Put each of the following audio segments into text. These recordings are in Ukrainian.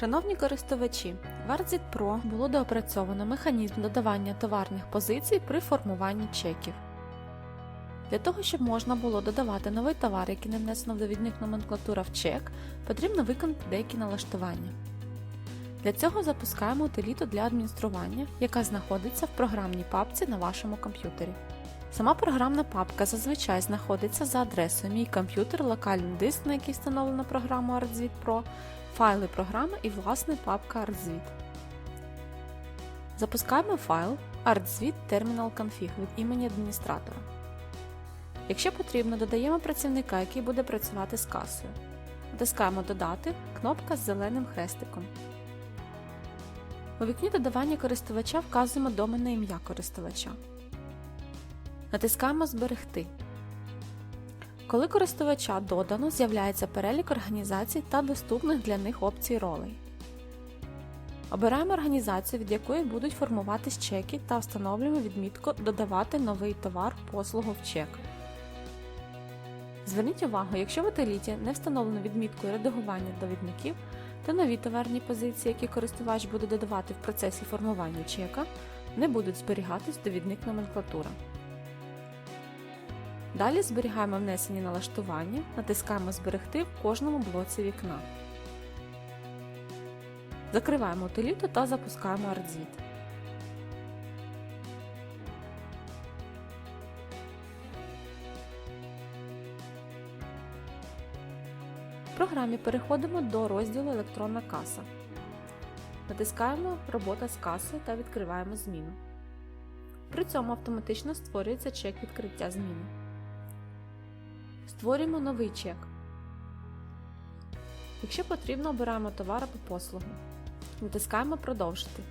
Шановні користувачі, в ArtZit Pro було доопрацьовано механізм додавання товарних позицій при формуванні чеків. Для того, щоб можна було додавати новий товар, який не внесено в довідник номенклатура в чек, потрібно виконати деякі налаштування. Для цього запускаємо утиліту для адміністрування, яка знаходиться в програмній папці на вашому комп'ютері. Сама програмна папка зазвичай знаходиться за адресою Мій комп'ютер, локальний диск, на який встановлена програма ArtZit Pro, файли програми і власне папка ArtZit. Запускаємо файл ArtZit Terminal Config від імені адміністратора. Якщо потрібно, додаємо працівника, який буде працювати з касою. Натискаємо Додати кнопка з зеленим хрестиком. У вікні додавання користувача вказуємо доменне ім'я користувача. Натискаємо Зберегти. Коли користувача додано, з'являється перелік організацій та доступних для них опцій ролей. Обираємо організацію, від якої будуть формуватись чеки та встановлюємо відмітку Додавати новий товар послугу в чек. Зверніть увагу, якщо в утиліті не встановлено відмітку редагування довідників, то нові товарні позиції, які користувач буде додавати в процесі формування чека, не будуть зберігатись довідник номенклатура. Далі зберігаємо внесені налаштування, натискаємо Зберегти в кожному блоці вікна. Закриваємо утиліту та запускаємо ArtZit. В програмі переходимо до розділу Електронна каса. Натискаємо Робота з касою та відкриваємо зміну. При цьому автоматично створюється чек відкриття зміни. Створюємо новий чек. Якщо потрібно, обираємо товар або послугу. Натискаємо Продовжити.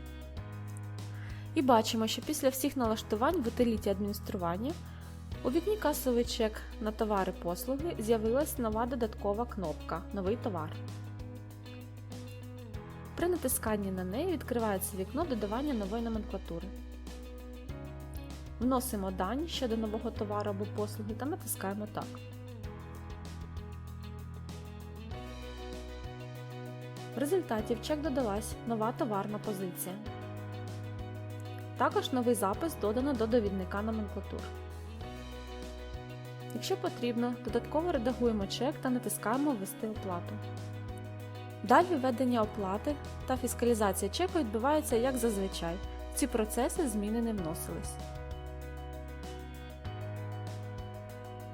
І бачимо, що після всіх налаштувань в утиліті адміністрування у вікні касовий чек на товари послуги з'явилась нова додаткова кнопка Новий товар. При натисканні на неї відкривається вікно додавання нової номенклатури. Вносимо дані щодо нового товару або послуги та натискаємо Так. В результаті в чек додалась нова товарна позиція. Також новий запис додано до довідника номенклатур. Якщо потрібно, додатково редагуємо чек та натискаємо Ввести оплату. Далі введення оплати та фіскалізація чеку відбувається як зазвичай. Ці процеси зміни не вносились.